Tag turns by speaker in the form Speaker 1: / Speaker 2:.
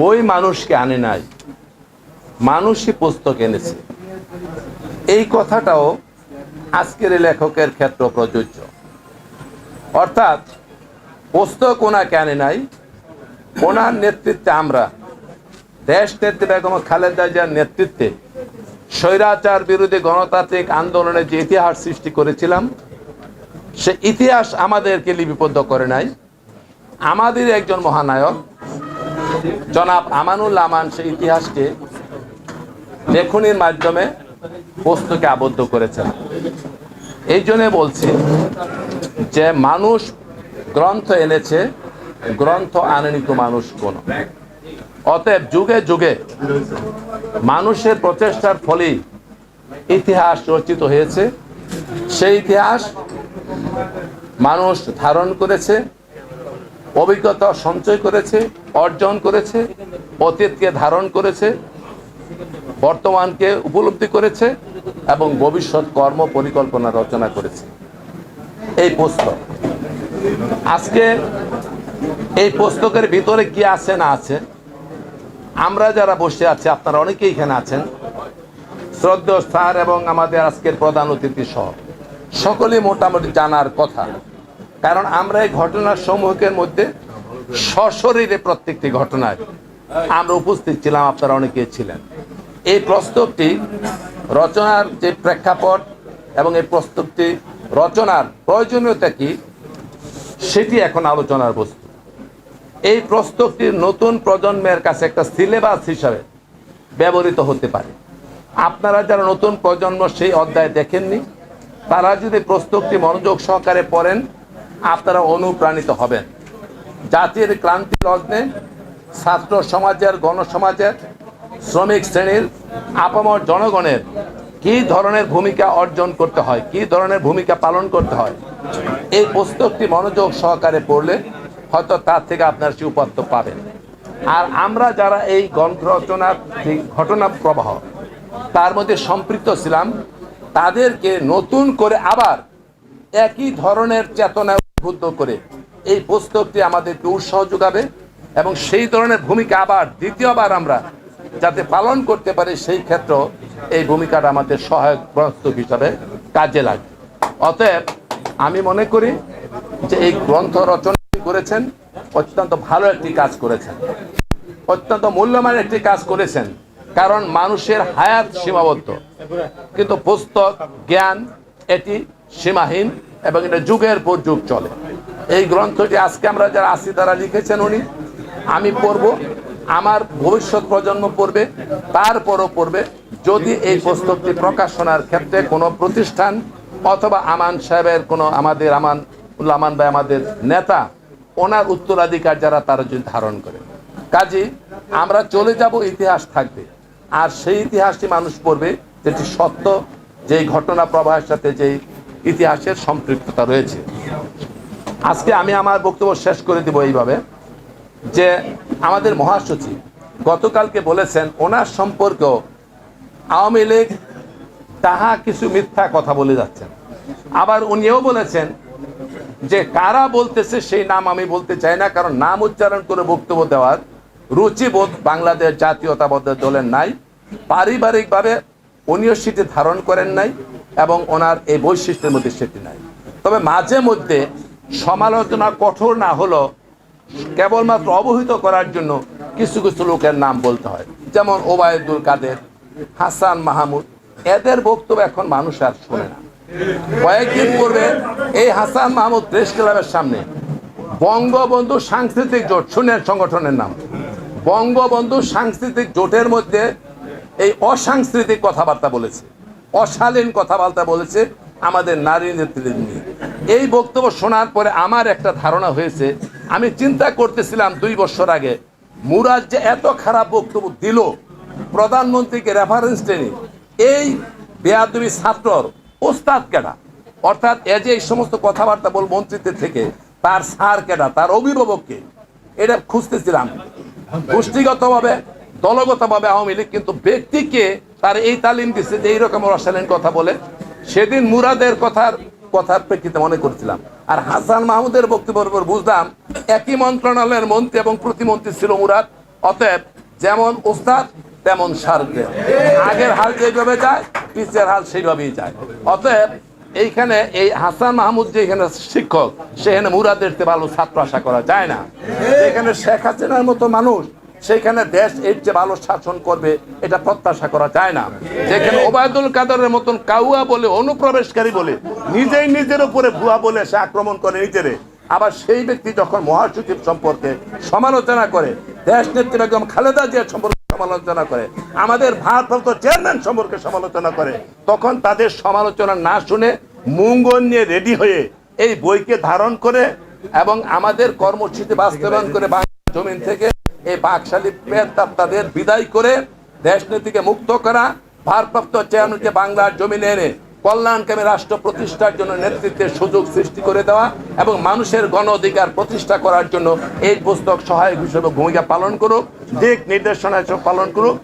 Speaker 1: বই মানুষকে আনে নাই। মানুষই পুস্তক এনেছে। এই কথাটাও আজকের লেখকের ক্ষেত্রে প্রযোজ্য। অর্থাৎ পুস্তক ওনাকে আনে নাই। ওনার নেতৃত্বে আমরা, দেশ নেত্রী বেগম খালেদা জিয়ার নেতৃত্বে স্বৈরাচার বিরোধী গণতান্ত্রিক আন্দোলনের যে ইতিহাস সৃষ্টি করেছিলাম, সে ইতিহাস আমাদেরকে লিপিবদ্ধ করে নাই। আমাদের একজন মহানায়ক জনাব আমানুল আমান সেই ইতিহাসকে লেখনির মাধ্যমে বস্তুকে আবদ্ধ করেছেন। এই জন্য বলছি যে মানুষ গ্রন্থ এনেছে, গ্রন্থ আনেনি তো মানুষ কোন। অতএব যুগে যুগে মানুষের প্রচেষ্টার ফলেই ইতিহাস রচিত হয়েছে। সেই ইতিহাস মানুষ ধারণ করেছে। অভিজ্ঞতা সঞ্চয় করেছে, অর্জন করেছে, অতীতকে ধারণ করেছে, বর্তমানকে উপলব্ধি করেছে এবং ভবিষ্যৎ কর্ম পরিকল্পনা রচনা করেছে। এই পুস্তক আজকে এই পুস্তকের ভিতরে কি আছে না আছে, আমরা যারা বসে আছি, আপনারা অনেকেই এখানে আছেন, শ্রদ্ধেয় স্যার এবং আমাদের আজকের প্রধান অতিথি সহ, সকলেই মোটামুটি জানার কথা। কারণ আমরা এই ঘটনার সমূহের মধ্যে সশরীরে প্রত্যেকটি ঘটনায় আমরা উপস্থিত ছিলাম, আপনারা অনেকে ছিলেন। এই প্রস্তাবটি রচনার যে প্রেক্ষাপট এবং এই প্রস্তাবটি রচনার প্রয়োজনীয়তা কি, সেটি এখন আলোচনার বস্তু। এই প্রস্তাবটি নতুন প্রজন্মের কাছে একটা সিলেবাস হিসাবে ব্যবহৃত হতে পারে। আপনারা যারা নতুন প্রজন্ম সেই অধ্যায় দেখেননি, তারা যদি প্রস্তাবটি মনোযোগ সহকারে পড়েন আপনারা অনুপ্রাণিত হবেন। জাতির ক্রান্তি লগ্নে ছাত্র সমাজের, গণসমাজের, শ্রমিক শ্রেণির, আপামর জনগণের কি ধরনের ভূমিকা অর্জন করতে হয়, কি ধরনের ভূমিকা পালন করতে হয়, এই পুস্তকটি মনোযোগ সহকারে পড়লে হয়তো তার থেকে আপনার সে উপাত্ত পাবেন। আর আমরা যারা এই গ্রন্থ রচনার ঘটনা প্রবাহ, তার মধ্যে সম্পৃক্ত ছিলাম, তাদেরকে নতুন করে আবার একই ধরনের চেতনা উদ্বুদ্ধ করে এই পুস্তকটি আমাদেরকে উৎসাহ যোগাবে এবং সেই ধরনের ভূমিকা আবার দ্বিতীয়বার আমরা যাতে পালন করতে পারি সেই ক্ষেত্রে এই ভূমিকাটা আমাদের সহায়ক পুস্তক হিসাবে কাজে লাগে অতএব আমি মনে করি যে এই গ্রন্থ রচনা করেছেন, অত্যন্ত ভালো একটি কাজ করেছেন। অত্যন্ত মূল্যবান একটি কাজ করেছেন, কারণ মানুষের হায়াত সীমাবদ্ধ। কিন্তু পুস্তক, জ্ঞান, এটি সীমাহীন। এবং এটা যুগের পর যুগ চলে। এই গ্রন্থটি আজকে আমরা যারা আসি তারা লিখেছেন উনি, আমি পড়ব, আমার ভবিষ্যৎ প্রজন্ম পড়বে, তারপরও পড়বে। যদি এই পুস্তকটি প্রকাশনার ক্ষেত্রে কোনো প্রতিষ্ঠান অথবা আমান সাহেবের কোনো আমাদের আমান, উল্লাহ আমান ভাই আমাদের নেতা, ওনার উত্তরাধিকার যারা তারা যদি ধারণ করে। কাজী আমরা চলে যাব, ইতিহাস থাকবে। আর সেই ইতিহাসটি মানুষ পড়বে, যেটি সত্য, যেই ঘটনা প্রবাহের সাথে যেই ইতিহাসের সম্পৃক্ততা রয়েছে। আজকে আমি আমার বক্তব্য শেষ করে দিব এইভাবে যে আমাদের মহাসচিব গতকালকে বলেছেন, ওনার সম্পর্কেও আওয়ামী লীগ তাহা কিছু মিথ্যা কথা বলে যাচ্ছেন আবার উনিও বলেছেন যে কারা বলতেছে সেই নাম আমি বলতে চাই না, কারণ নাম উচ্চারণ করে বক্তব্য দেওয়ার রুচিবোধ বাংলাদেশ জাতীয়তাবদ্ধ দলের নাই। পারিবারিকভাবে উনিও সেটি ধারণ করেন নাই। এবং ওনার এই বৈশিষ্ট্যের মধ্যে সেটি নাই। তবে মাঝে মধ্যে সমালোচনা কঠোর না হলো কেবলমাত্র অবহিত করার জন্য কিছু কিছু লোকের নাম বলতে হয়। যেমন ওবায়দুল কাদের, হাসান মাহমুদ, এদের বক্তব্য এখন মানুষ আর শোনে না। কয়েকদিন পূর্বে এই হাসান মাহমুদ প্রেস ক্লাবের সামনে বঙ্গবন্ধু সাংস্কৃতিক জোট শুনেন সংগঠনের নাম, বঙ্গবন্ধু সাংস্কৃতিক জোটের মধ্যে এই অসাংস্কৃতিক কথাবার্তা বলেছে। অশালীন কথাবার্তা বলেছে আমাদের নারী নেত্রীদের নিয়ে। এই বক্তব্য শোনার পরে আমার একটা ধারণা হয়েছে, আমি চিন্তা করতেছিলাম দুই বছর আগে, মুরাদ যে এত খারাপ বক্তব্য দিল, প্রধানমন্ত্রীকে রেফারেন্স টেনে, এই বেয়াদবি ছাত্রর ওস্তাদ কেডা? অর্থাৎ এ যে এই সমস্ত কথাবার্তা বল মন্ত্রীদের থেকে, তার সার কেডা? তার অভিভাবককে এটা খুঁজতেছিলাম। গোষ্ঠীগতভাবে, দলগতভাবে আওয়ামী লীগ, কিন্তু ব্যক্তিকে তার এই তালিম দিচ্ছে যে এইরকম অশালীন কথা বলে। সেদিন মুরাদের কথার কথার প্রেক্ষিতে মনে করছিলাম। আর হাসান মাহমুদের বক্তব্যের উপর বুঝলাম, একই মন্ত্রণালয়ের মন্ত্রী এবং প্রতিমন্ত্রী ছিল মুরাদ। অতএব যেমন উস্তাদ, তেমন সারতে আগের হাল যেভাবে যায়, পিছের হাল সেইভাবেই যায়। অতএব এইখানে এই হাসান মাহমুদ যে এখানে শিক্ষক সেখানে মুরাদের ভালো ছাত্র আশা করা যায় না। এখানে শেখ হাসিনার মতো মানুষ সেখানে দেশ এর যে ভালো শাসন করবে, এটা প্রত্যাশা করা যায় না। যেখানে ওবায়দুল কাদরের মতন কাউয়া বলে, অনুপ্রবেশকারী বলে, নিজেই নিজের উপরে ভুয়া বলে সে আক্রমণ করে নিজেরে। আবার সেই ব্যক্তি যখন মহাসচিব সম্পর্কে সমালোচনা করে, দেশ নেত্রী বেগম খালেদা জিয়া সম্পর্কে সমালোচনা করে, আমাদের ভারপ্রাপ্ত চেয়ারম্যান সম্পর্কে সমালোচনা করে, তখন তাদের সমালোচনা না শুনে মুঙ্গন নিয়ে রেডি হয়ে এই বইকে ধারণ করে এবং আমাদের কর্মসূচি বাস্তবায়ন করে বাংলা জমিন থেকে এই বাকশালী তাদের বিদায় করে দেশ নীতিকে মুক্ত করা, ভারপ্রাপ্ত চেয়ারম্যানকে বাংলার জমিনে এনে কল্যাণকামী রাষ্ট্র প্রতিষ্ঠার জন্য নেতৃত্বের সুযোগ সৃষ্টি করে দেওয়া এবং মানুষের গণ অধিকার প্রতিষ্ঠা করার জন্য এই পুস্তক সহায়ক হিসেবে ভূমিকা পালন করুক, দিক নির্দেশনা হিসেবে পালন করুক।